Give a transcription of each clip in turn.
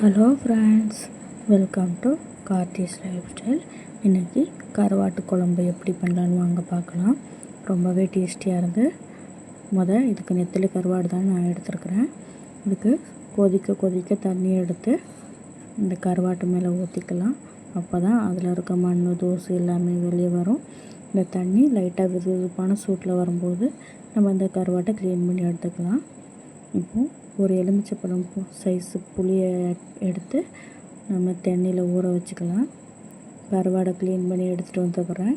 Hello friends welcome to Karthi's lifestyle இன்றைக்கி கருவாட்டு குழம்பு எப்படி பண்ணலான்னு வாங்க பார்க்கலாம். ரொம்பவே டேஸ்டியாக இருந்து முதல் இதுக்கு நெத்திலி கருவாடு தான் நான் எடுத்துருக்குறேன். இதுக்கு கொதிக்க கொதிக்க தண்ணி எடுத்து இந்த கருவாட்டு மேலே ஊற்றிக்கலாம் அப்போ தான் அதில் இருக்க மண் தோசை எல்லாமே வெளியே வரும். இந்த தண்ணி லைட்டாக விது விதுப்பான சூட்டில் வரும்போது நம்ம இந்த கருவாட்டை க்ளீன் பண்ணி எடுத்துக்கலாம். இப்போது ஒரு எலுமிச்சப்பழம் சைஸு புளியை எடுத்து நம்ம தண்ணியில் ஊற வச்சுக்கலாம். கருவாடை க்ளீன் பண்ணி எடுத்துகிட்டு வந்துக்கிறேன்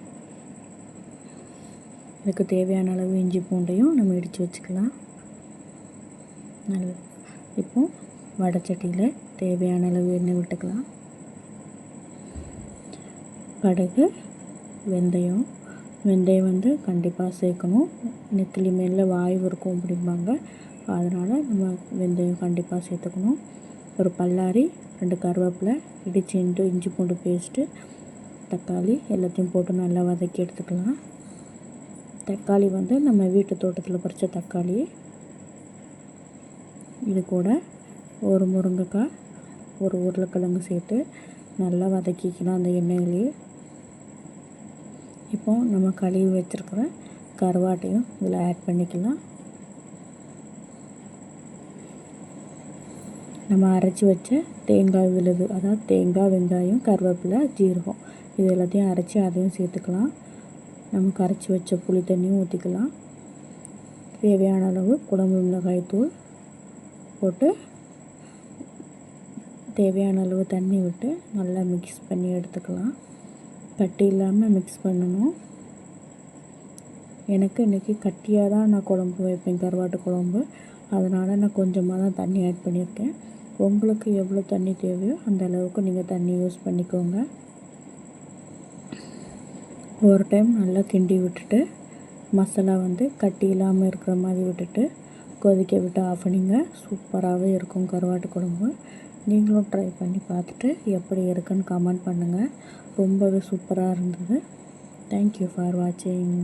இதுக்கு தேவையான அளவு இஞ்சி பூண்டையும் நம்ம இடித்து வச்சுக்கலாம். நல்ல இப்போ வடைச்சட்டியில் தேவையான அளவு எண்ணெய் விட்டுக்கலாம். கடுகு வெந்தயம் வெந்தயம் வந்து கண்டிப்பாக சேர்க்கணும். நெத்திலி மேலே வாய்வு இருக்கும் அப்படிம்பாங்க. அதனால் நம்ம வெந்தயம் கண்டிப்பாக சேர்த்துக்கணும். ஒரு பல்லாரி ரெண்டு கருவேப்பிலை இடிச்சு இண்டு இஞ்சி பூண்டு பேஸ்ட்டு தக்காளி எல்லாத்தையும் போட்டு நல்லா வதக்கி எடுத்துக்கலாம். தக்காளி வந்து நம்ம வீட்டு தோட்டத்தில் பறித்த தக்காளி. இது கூட ஒரு முருங்கைக்காய் ஒரு உருளைக்கிழங்கு சேர்த்து நல்லா வதக்கிக்கலாம் அந்த எண்ணெயிலேயே. இப்போ நம்ம கழுவி வச்சுருக்கிற கருவாட்டையும் இதில் ஆட் பண்ணிக்கலாம். நம்ம அரைச்சி வச்ச தேங்காய் விழுது அதாவது தேங்காய் வெங்காயம் கருவேப்பிலை ஜீரகம் இது எல்லாத்தையும் அரைச்சி அதையும் சேர்த்துக்கலாம். நம்ம கரைச்சி வச்ச புளி தண்ணியும் ஊற்றிக்கலாம் தேவையான அளவு குழம்பு மிளகாய் தூள் போட்டு தேவையான அளவு தண்ணி விட்டு நல்லா மிக்ஸ் பண்ணி எடுத்துக்கலாம். கட்டி இல்லாமல் மிக்ஸ் பண்ணணும். எனக்கு இன்றைக்கி கட்டியாக தான் நான் குழம்பு வைப்பேன் கருவாட்டு குழம்பு. அதனால் நான் கொஞ்சமாக தான் தண்ணி ஆட் பண்ணியிருக்கேன். உங்களுக்கு எவ்வளோ தண்ணி தேவையோ அந்த அளவுக்கு நீங்கள் தண்ணி யூஸ் பண்ணிக்கோங்க. ஒரு டைம் நல்லா கிண்டி விட்டுட்டு மசாலா வந்து கட்டி இல்லாமல் இருக்கிற மாதிரி விட்டுட்டு கொதிக்க விட்டு ஆஃப் பண்ணிங்க. சூப்பராகவே இருக்கும் கருவாட்டு குழம்பு. நீங்களும் ட்ரை பண்ணி பார்த்துட்டு எப்படி இருக்குன்னு கமெண்ட் பண்ணுங்கள் ரொம்பவே சூப்பராக இருந்தது. தேங்க்யூ ஃபார் வாட்சிங்